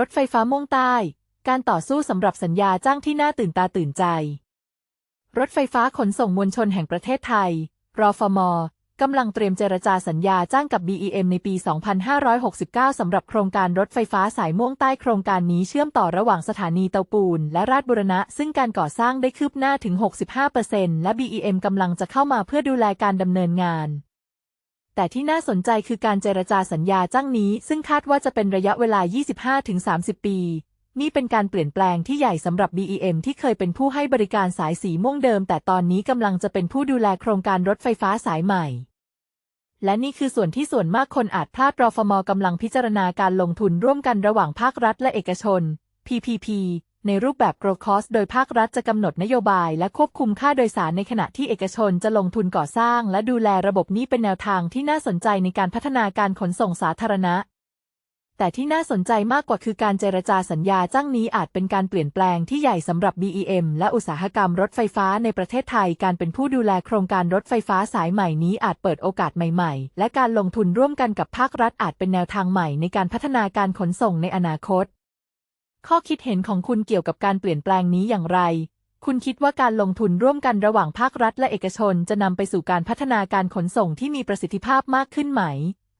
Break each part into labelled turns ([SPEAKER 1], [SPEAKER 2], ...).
[SPEAKER 1] รถไฟฟ้าม่วงใต้ การต่อสู้สำหรับสัญญาจ้างที่น่าตื่นตาตื่นใจ รถไฟฟ้าขนส่งมวลชนแห่งประเทศไทยรฟมกำลังเตรียมเจรจาสัญญาจ้างกับ BEM ในปี 2569 สำหรับโครงการรถไฟฟ้าสายม่วงใต้โครงการนี้เชื่อมต่อระหว่างสถานีเตาปูน และราชบุรณะ ซึ่งการก่อสร้างได้คืบหน้าถึง 65%และ BEM กำลังจะเข้ามาเพื่อดูแลการดำเนินงาน แต่ที่น่าสนใจคือการเจรจาสัญญาจ้างนี้ ซึ่งคาดว่าจะเป็นระยะเวลา 25-30 ปี นี่เป็นการเปลี่ยนแปลงที่ใหญ่สำหรับ BEM ที่เคยเป็นผู้ให้บริการสายสีม่วงเดิม แต่ตอนนี้กำลังจะเป็นผู้ดูแลโครงการรถไฟฟ้าสายใหม่ และนี่คือส่วนที่ส่วนมากคนอาจพลาดรอฟมกำลังพิจารณาการลงทุนร่วมกันระหว่างภาครัฐและเอกชน PPP ในรูปแบบ Grow Cost โดยภาครัฐจะกำหนดนโยบายและควบคุมค่าโดยสารในขณะที่เอกชนจะลงทุนก่อสร้าง และดูแลระบบนี้เป็นแนวทางที่น่าสนใจในการพัฒนาการขนส่งสาธารณะ แต่ที่น่าสนใจมากกว่าคือการเจรจาสัญญาจ้างนี้อาจเป็นการเปลี่ยนแปลงที่ใหญ่สำหรับ BEM และอุตสาหกรรมรถไฟฟ้าในประเทศไทย การเป็นผู้ดูแลโครงการรถไฟฟ้าสายใหม่นี้อาจเปิดโอกาสใหม่ ๆ และการลงทุนร่วมกันกับภาครัฐอาจเป็นแนวทางใหม่ในการพัฒนาการขนส่งในอนาคต ข้อคิดเห็นของคุณเกี่ยวกับการเปลี่ยนแปลงนี้อย่างไร คุณคิดว่าการลงทุนร่วมกันระหว่างภาครัฐและเอกชน จะนำไปสู่การพัฒนาการขนส่งที่มีประสิทธิภาพมากขึ้นไหม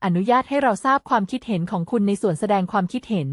[SPEAKER 1] อนุญาตให้เราทราบความคิดเห็นของคุณในส่วนแสดงความคิดเห็น